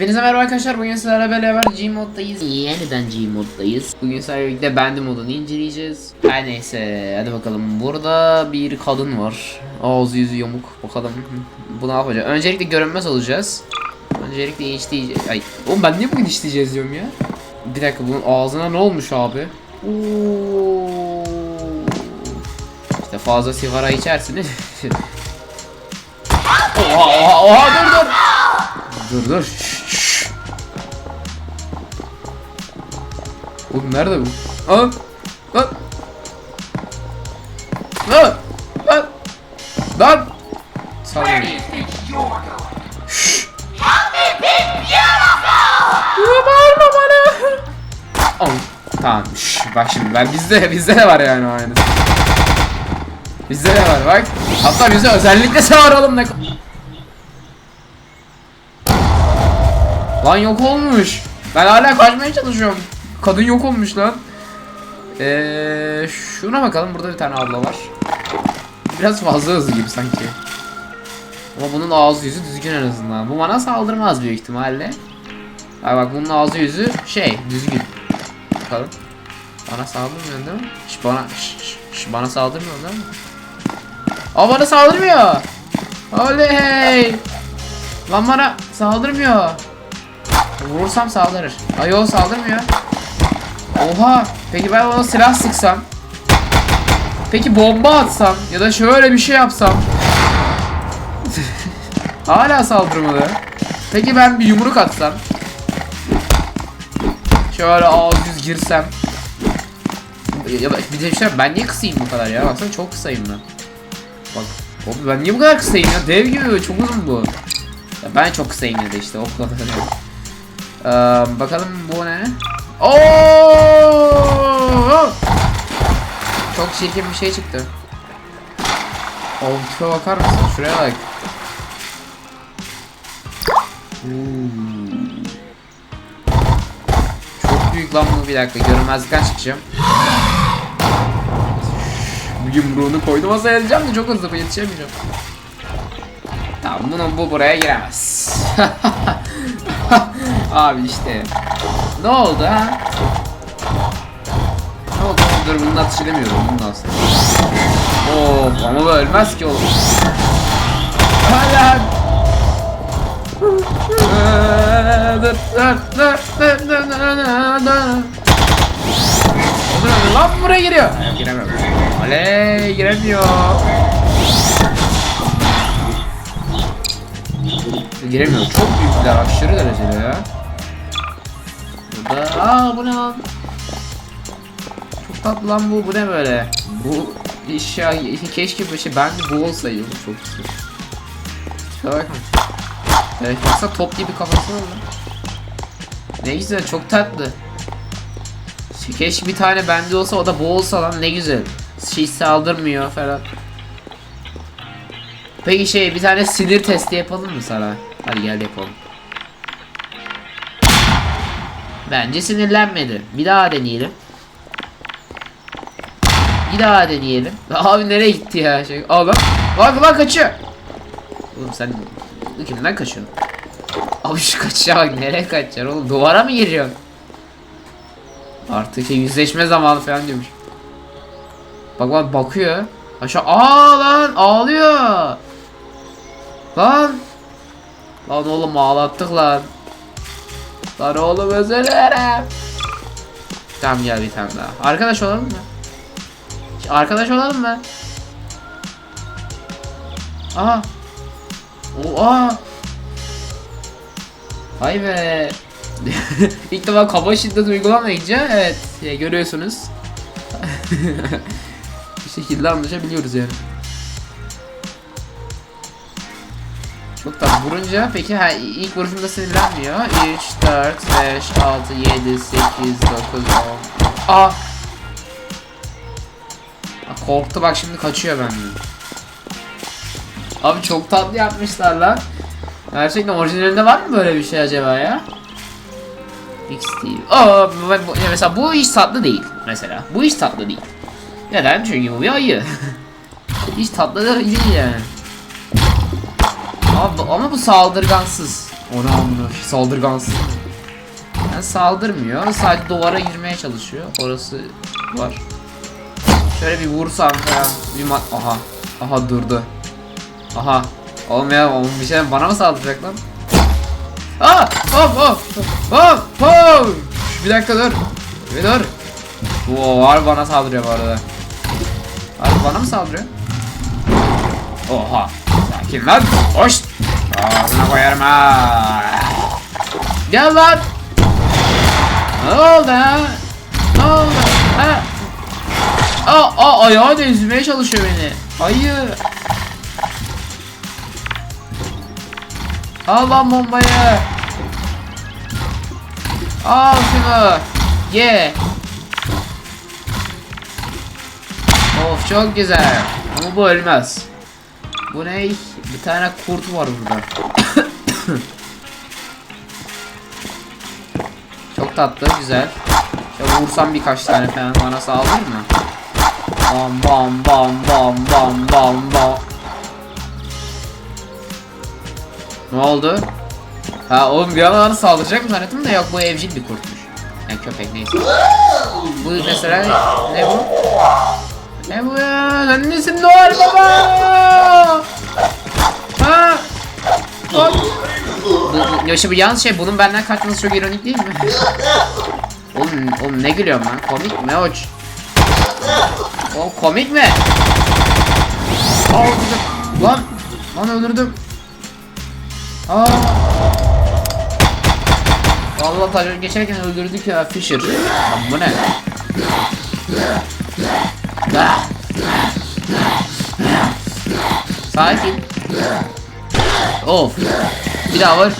Hepinize merhaba arkadaşlar. Bugün sizlerle beraber Gmod'dayız. Yeniden Gmod'dayız. Bugün sizlerle birlikte Bendy modunu inceleyeceğiz. Her neyse hadi bakalım. Burada bir kadın var. Ağzı yüzü yamuk. Bakalım bu ne yapacak? Öncelikle görünmez olacağız. Öncelikle işleyeceğiz. Ay oğlum ben niye bugün işleyeceğiz diyorum ya? Bir dakika bunun ağzına ne olmuş abi? Oo. İşte fazla sigara içersiniz. oha oha oha dur dur. Dur dur. Oğlum nerede bu? Aa! Lan! Lan! Lan! Lan! Sal beni. Şşş. Ya bağırma bana. Al. Tamam. Şşş. Bak şimdi ben bizde bizde de var yani o aynısı. Bizde de var bak. Hatta bizde özellikle sağır oğlum ne Lan yok olmuş. Ben hala kaçmaya çalışıyorum. Kadın yok olmuş lan. Eee şuna bakalım burada bir tane abla var. Biraz fazla hızlı gibi sanki. Ama bunun ağzı yüzü düzgün en azından. Bu bana saldırmaz büyük ihtimalle. Ay bak bunun ağzı yüzü şey düzgün. Bakalım. Bana saldırmıyor değil mi? Şş bana şş, şş, bana saldırmıyor değil mi? Aa bana saldırmıyor. Oley. Lan bana saldırmıyor. Vurursam saldırır. Ay o saldırmıyor. Oha. Peki ben ona silah sıksam. Peki bomba atsam ya da şöyle bir şey yapsam. Hala saldırmadı. Peki ben bir yumruk atsam. Şöyle ağız yüz girsem. Ya bak bir de bir şey ben niye kısayım bu kadar ya? Baksana çok kısayım ben. Bak. Oğlum ben niye bu kadar kısayım ya? Dev gibi çok uzun bu. Ya ben çok kısayım da işte o kadar. Ee, bakalım bu ne? Oo! Çok çirkin bir şey çıktı. Oltuya bakar mısın? Şuraya bak. Hmm. Çok büyük lan bu bir dakika görünmezlikten çıkacağım. Yumruğunu koydum masaya edeceğim de çok hızlı yetişemeyeceğim. Tamam bunun bu buraya giremez. Abi işte. Ne oldu ha? Ne oldu? Dur bunun atış edemiyorum bunun aslında. Oo ama bu ölmez ki oğlum. Hala. Lan buraya giriyor. Giremiyor. Oley giremiyor. Giremiyor. Çok büyükler aşırı derecede ya. Burada aa bu ne lan? Çok tatlı lan bu. Bu ne böyle? Bu iş ya keşke bir şey ben de bu olsaydı çok güzel. Şuna bakma. Evet baksana top gibi kafası var lan. Ne güzel çok tatlı. Şey, Keşke bir tane bende olsa o da bu olsa lan ne güzel. Şey saldırmıyor falan. Peki şey bir tane sinir testi yapalım mı sana? Hadi gel yapalım. Bence sinirlenmedi. Bir daha deneyelim. Bir daha deneyelim. Abi nereye gitti ya? Şey, Aa bak. Bak kaçıyor. Oğlum sen kimden kaçıyorsun? Abi şu kaçışa bak nereye kaçacaksın oğlum? Duvara mı giriyorsun? Artık yüzleşme zamanı falan diyormuş. Bak bak bakıyor. Aşağı aa lan ağlıyor. Lan. Lan oğlum ağlattık lan. Lan oğlum özür dilerim. Tamam gel bir tane daha. Arkadaş olalım mı? Arkadaş olalım mı? Aha. Oha. Vay be. İlk defa kaba şiddet uygulamayınca evet ya görüyorsunuz. bir şekilde anlaşabiliyoruz yani. Vurunca peki ha, ilk vuruşumda sinirlenmiyor. 3, 4, 5, 6, 7, 8, 9, 10. Aa! Aa, Korktu bak şimdi kaçıyor benden. Abi çok tatlı yapmışlar lan. Gerçekten orijinalinde var mı böyle bir şey acaba ya? X değil. Aa, mesela bu hiç tatlı değil mesela. Bu hiç tatlı değil. Neden? Çünkü bu bir ayı. hiç tatlı değil yani. Ama, bu- ama bu saldırgansız. Ona amına saldırgansın. Yani saldırmıyor. Sadece duvara girmeye çalışıyor. Orası var. Şöyle bir vursam falan. Bir Aha. Aha durdu. Aha. Oğlum ya oğlum bir şey bana mı saldıracak lan? Aa! Hop hop! Hop hop! Bir dakika dur. Bir dur. Oo, harbi bana saldırıyor bu arada. Harbi bana mı saldırıyor? Oha. Sakin lan. Hoş. Ağzına koyarım ha. Gel lan. Ne oldu ha? Ne oldu? Ha? Aa, aa ayağı da üzmeye çalışıyor beni. Hayır. Al lan bombayı. Al şunu. Ye. Of çok güzel. Ama bu ölmez. Bu ne? Bir tane kurt var burada. çok tatlı, güzel. Şöyle vursam birkaç tane falan bana sağlar mı? Bam bam bam bam bam bam bam. Ne oldu? Ha oğlum bir an saldıracak mı zannettim de yok bu evcil bir kurtmuş. Yani köpek neyse. Bu mesela ne bu? Ne bu? Sen nesin Noel Baba? Ha? Bak. Bu, bu, ya şimdi yalnız şey bunun benden kaçması çok ironik değil mi? oğlum, oğlum ne gülüyorum lan? Komik mi hoç? Oğlum komik mi? Aa. Lan, lan öldürdüm. Aa. Vallahi taca geçerken öldürdük ya Fisher. Lan bu ne? Sakin. Of. Bir daha var.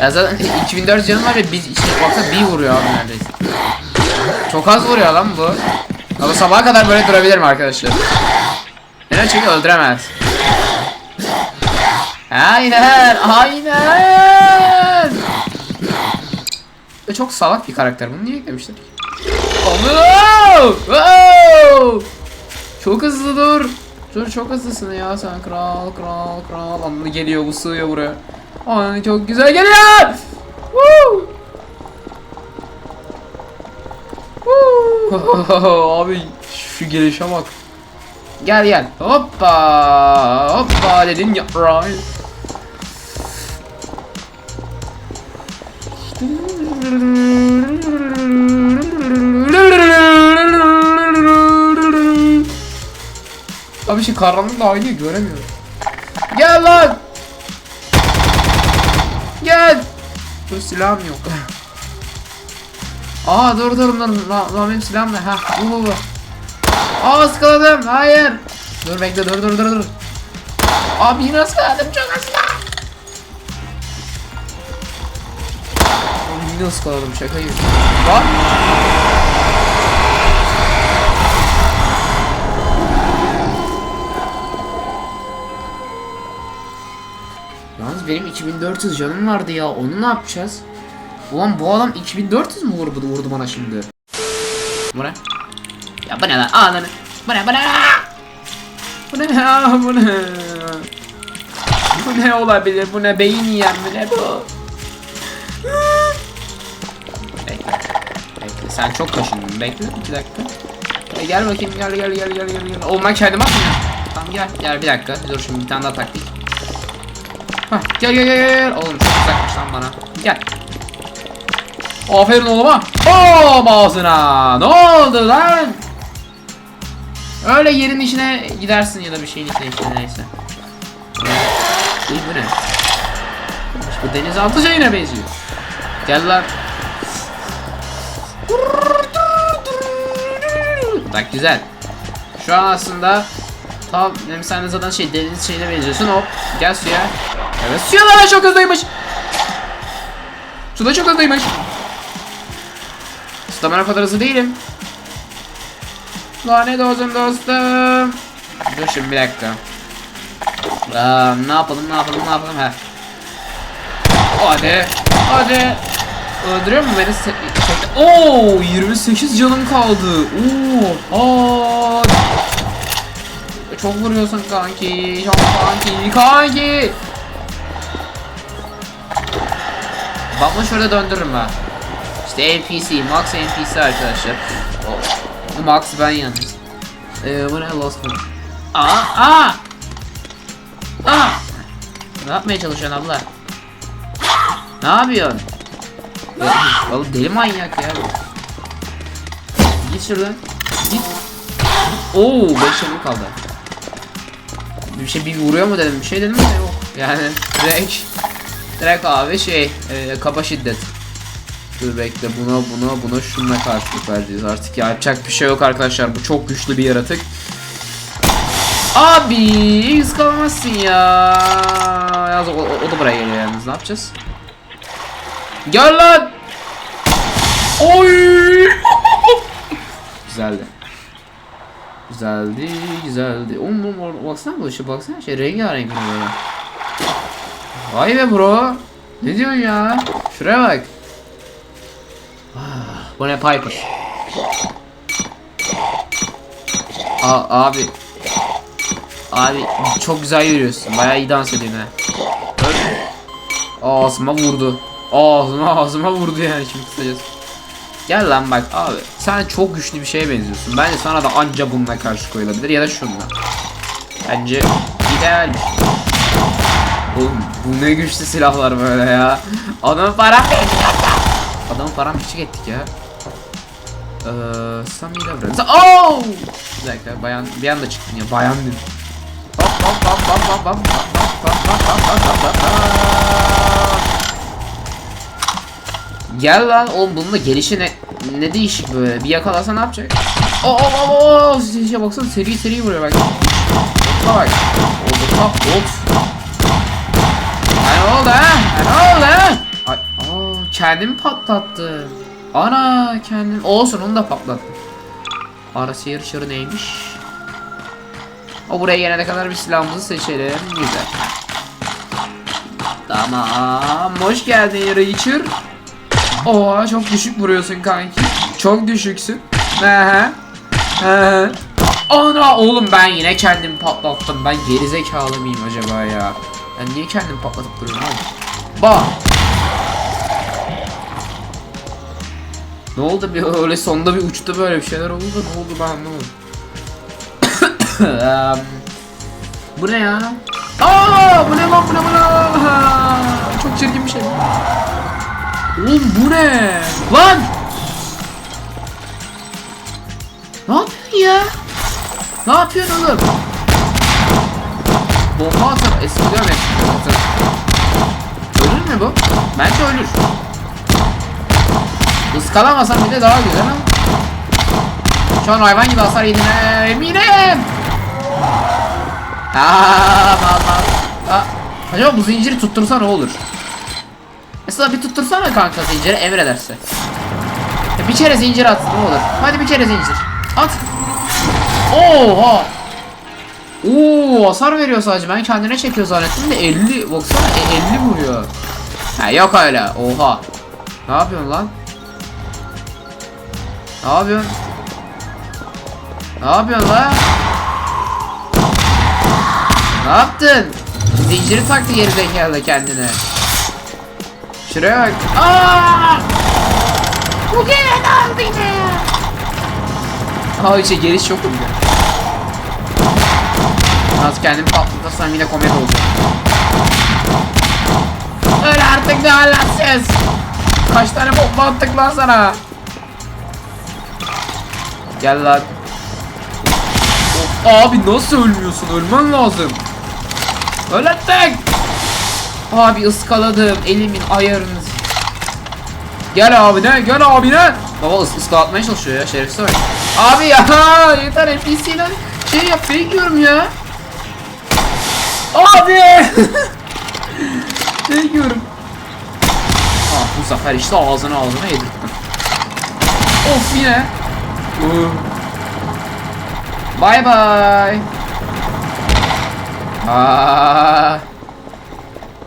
Ya zaten 2004 canım var ve biz işte baksa bir vuruyor abi neredeyse. Çok az vuruyor lan bu. Ama sabaha kadar böyle durabilirim arkadaşlar. Beni çünkü öldüremez. Aynen, aynen. Çok salak bir karakter. Bunu niye eklemişler? Oh, oh! Çok hızlı dur. Dur çok hızlısın ya sen kral kral kral. Anlı geliyor bu sığıyor buraya. Ay çok güzel geliyor. Woo! Woo! Abi şu gelişe bak. Gel gel. Hoppa. Hoppa dedin ya. Right. Abi şey karanlıkla aynı göremiyorum. Gel lan. Gel. Dur silahım yok. Aa dur dur dur. Lan lan benim silahım ne? Ha bu bu bu. Aa ıskaladım. Hayır. Dur bekle dur dur dur dur. Abi yine ıskaladım çok ıskaladım. Oğlum Yine ıskaladım şaka gibi. Lan. Benim 2400 canım vardı ya. Onu ne yapacağız? Ulan bu adam 2400 mü vurdu, vurdu bana şimdi? Bu ne? Ya bu ne lan? Aa lan. Bu ne? Bu ne? Bu ne ya? Bu ne? Bu ne olabilir? Bu ne? Beyin yiyen mi ne bu? Bekle. Bekle. Sen çok kaşındın. Bekle. iki dakika. E, gel bakayım. Gel gel gel gel gel. gel. Oğlum ben kendim atmıyorum. Tamam gel. Gel bir dakika. Dur şimdi bir tane daha taktik. Gel gel gel gel. Oğlum çok uzakmış lan bana. Gel. Aferin oğluma. Oo ağzına. Ne oldu lan? Öyle yerin içine gidersin ya da bir şeyin içine işte neyse. Uy bu ne? Bu denizaltı şeyine benziyor. Gel lan. Bak güzel. Şu an aslında tam hem sen de zaten şey deniz şeyine benziyorsun hop gel suya. Evet suya da çok hızlıymış. Suda çok hızlıymış. O kadar hızlı değilim. Lanet olsun dostum. Dur şimdi bir dakika. Aa, ne yapalım ne yapalım ne yapalım ha. Hadi. Hadi. Öldürüyor mu beni? Se. Oo 28 canım kaldı. Oo. Aa. Çok vuruyorsun kanki. Çok kanki. Kanki. Bak bunu şurada döndürürüm ben. İşte NPC, Max NPC arkadaşlar. O, Max ben yalnız. Ee, bu ne Lost Book. Aa, aa! Aa! Ne yapmaya çalışıyorsun abla? Ne yapıyorsun? Ya, Oğlum deli manyak ya. Git şuradan. Git. Oo 5 yıllık kaldı. Bir şey bir vuruyor mu dedim. Bir şey dedim de yok. Yani direkt direkt abi şey e, kaba şiddet. Dur bekle buna buna buna şununla karşılık vereceğiz artık ya yapacak bir şey yok arkadaşlar bu çok güçlü bir yaratık. Abi ıskalamazsın ya. Yalnız o, o- da buraya geliyor yalnız ne yapacağız? Gel lan. Oy. Güzeldi. Güzeldi, güzeldi. Oğlum, oğlum, baksana bu işe baksana şey rengarenk böyle. Vay be bro. Ne diyorsun ya? Şuraya bak. Ah, Bu ne Piper? A abi. Abi çok güzel yürüyorsun. Bayağı iyi dans ediyorsun ha. Ağzıma vurdu. Ağzıma ağzıma vurdu yani şimdi kısacası. Gel lan bak abi sen çok güçlü bir şeye benziyorsun. Bence sana da anca bununla karşı koyulabilir ya da şununla. Bence ideal bir şey. Oğlum bu ne güçlü silahlar böyle ya. Adamın param Adamın param küçük ettik ya. Eee Samira bırak. Oh! Bir dakika bayan bir anda çıktın ya bayan dedim. Hop hop hop hop hop hop hop hop hop hop hop hop. Gel lan oğlum bunun da gelişi ne, ne değişik böyle bir yakalasa ne yapacak? Oo oo oo şeye baksana seri seri vuruyor bak. Bak. Oldu hop hop. Ne oldu ha? Ay aa kendimi patlattı. Ana kendim olsun onu da patlattım. Ara seyir çarı neymiş? O buraya gelene kadar bir silahımızı seçelim. Güzel. Tamam. Hoş geldin Richard. Oha çok düşük vuruyorsun kanki. Çok düşüksün. He he. Ana oğlum ben yine kendimi patlattım. Ben gerizekalı mıyım acaba ya? Ben niye kendimi patlatıp duruyorum oğlum? Bak. Ne oldu bir öyle sonda bir uçtu böyle bir şeyler oldu da ne oldu ben anlamadım. Bu ne ya? Aa bu ne lan bu ne bu ne? Çok çirkin bir şey. Oğlum bu ne? Lan! Ne yapıyorsun ya? Ne yapıyorsun oğlum? Bomba atar. Eskiden eskiden atar. Mü bu? Bence ölür. Iskalamasan bile daha güzel ama. Şu an hayvan gibi hasar yedin eminim. Aa, mal mal. Aa, acaba bu zinciri tuttursa ne olur? Mesela bir tuttursana kanka zinciri emrederse. Ya bir kere zincir at ne olur. Hadi bir kere zincir. At. Oha. Oo hasar veriyor sadece. Ben kendine çekiyor zannettim de 50 baksana e, 50 vuruyor. Ha yok öyle. Oha. Ne yapıyorsun lan? Ne yapıyorsun? Ne yapıyorsun lan? Ne yaptın? Zinciri taktı geri zekalı kendine. Şuraya bak. Aa! Bu gene ne oldu yine? Aa işte geliş yok mu? Az kendimi patlatırsam yine komedi olacak. Öyle artık ne alaksız. Kaç tane bomba attık lan sana. Gel lan. Abi nasıl ölmüyorsun? Ölmen lazım. Öl artık. Abi ıskaladım elimin ayarını. Gel abi ne? Gel abi ne? Baba ıs ıskalatmaya çalışıyor ya şerefsiz bak. Abi ya yeter NPC'den şey yap bekliyorum ya. Abi. bekliyorum. Ah bu sefer işte ağzına ağzına yedirttim. Of yine. Uh. Bye bye. Aa.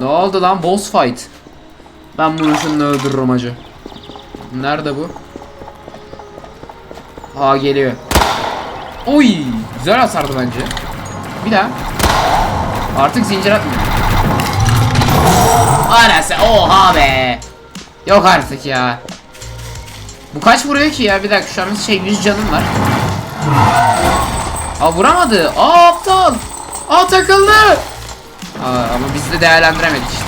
Ne oldu lan boss fight? Ben bunu şununla öldürürüm acı. Nerede bu? Aa geliyor. Oy, güzel hasardı bence. Bir daha. Artık zincir atmıyor. Arası oha be. Yok artık ya. Bu kaç vuruyor ki ya? Bir dakika şu an şey 100 canım var. Aa vuramadı. Aa aptal. Aa takıldı. Aa, ama biz de değerlendiremedik işte.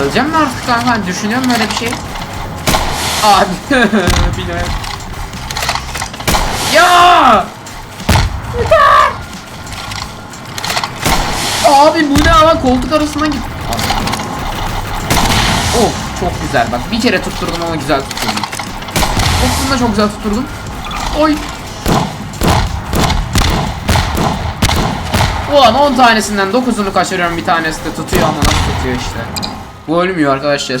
Öleceğim mi artık kanka? Düşünüyorum böyle bir şey. Abi. Bilmiyorum. Ya! Abi bu ne ama koltuk arasından git. Oh çok güzel bak bir kere tutturdum ama güzel tutturdum. Aslında çok güzel tutturdum. Oy. Ulan 10 tanesinden 9'unu kaçırıyorum bir tanesi de tutuyor ama nasıl tutuyor işte. Bu ölmüyor arkadaşlar.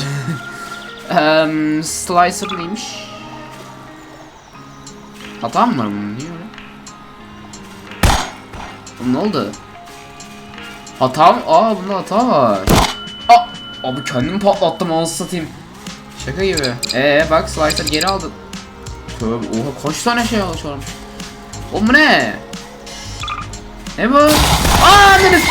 Eee Slicer neymiş? Hata mı var bunun? Niye öyle? Ne oldu? Hata mı? Aa bunda hata var. Aa, abi kendimi patlattım anasını satayım. Şaka gibi. Ee bak Slicer geri aldı. Tövbe oha kaç tane şey alışıyorum. Oğlum bu ne? Ne bu? Aa deniz.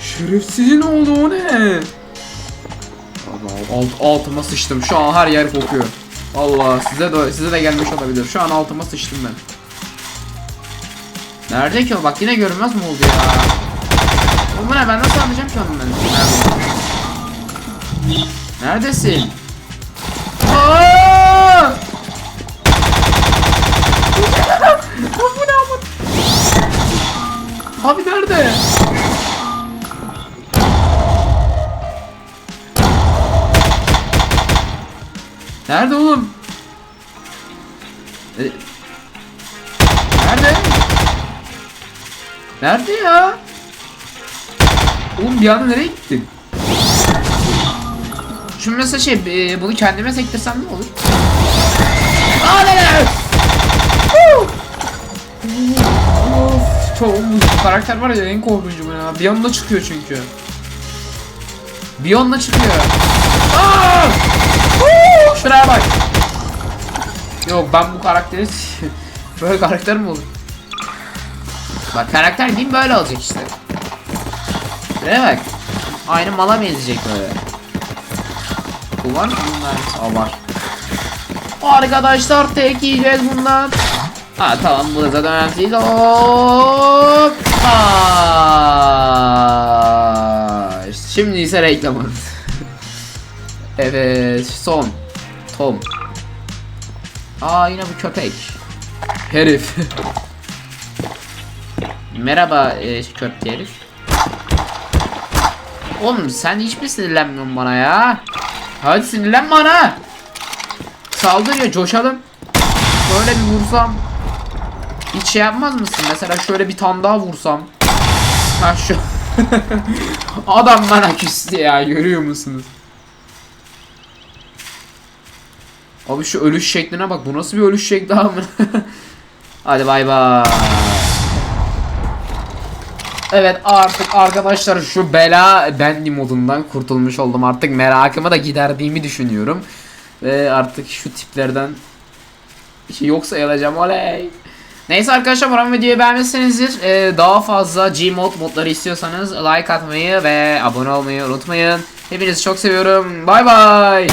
Şerefsizin oldu o ne? Allah alt, altıma sıçtım. Şu an her yer kokuyor. Allah size de size de gelmiş olabilir. Şu an altıma sıçtım ben. Nerede ki o? Bak yine görünmez mi oldu ya? Bu ne? Ben nasıl anlayacağım ki onu ben? Nerede? Neredesin? Aa! bu ne ama? Abi nerede? Nerede oğlum? E, Nerede? Nerede ya? Oğlum bir anda nereye gittin? Şimdi mesela şey e, bunu kendime sektirsem ne olur? Aa ne ne? Çok karakter var ya en korkuncu bu ya. Bir anda çıkıyor çünkü. Bir anda çıkıyor. Aa! Şuraya bak. Yok ben bu karakteri böyle karakter mi olur? Bak karakter değil böyle olacak işte. Şuraya bak. Aynı mala benzeyecek böyle. Bu mı bunlar? Aa var. Arkadaşlar tek yiyeceğiz bundan. Ha tamam bu da zaten önemli Şimdi ise reklamımız. evet son. Tom. Aa yine bu köpek. Herif. Merhaba e, köpek herif. Oğlum sen hiç mi sinirlenmiyorsun bana ya? Hadi sinirlen bana. Saldırıyor coşalım. Böyle bir vursam. Hiç şey yapmaz mısın? Mesela şöyle bir tane daha vursam. Ha şu. Adam bana küstü ya görüyor musunuz? Abi şu ölüş şekline bak bu nasıl bir ölüş şekli abi? Hadi bay bay. Evet artık arkadaşlar şu bela bendi modundan kurtulmuş oldum. Artık merakımı da giderdiğimi düşünüyorum. Ve artık şu tiplerden şey yok sayılacağım oley. Neyse arkadaşlar umarım videoyu beğenmişsinizdir. Ee, daha fazla Gmod modları istiyorsanız like atmayı ve abone olmayı unutmayın. Hepinizi çok seviyorum. Bay bay.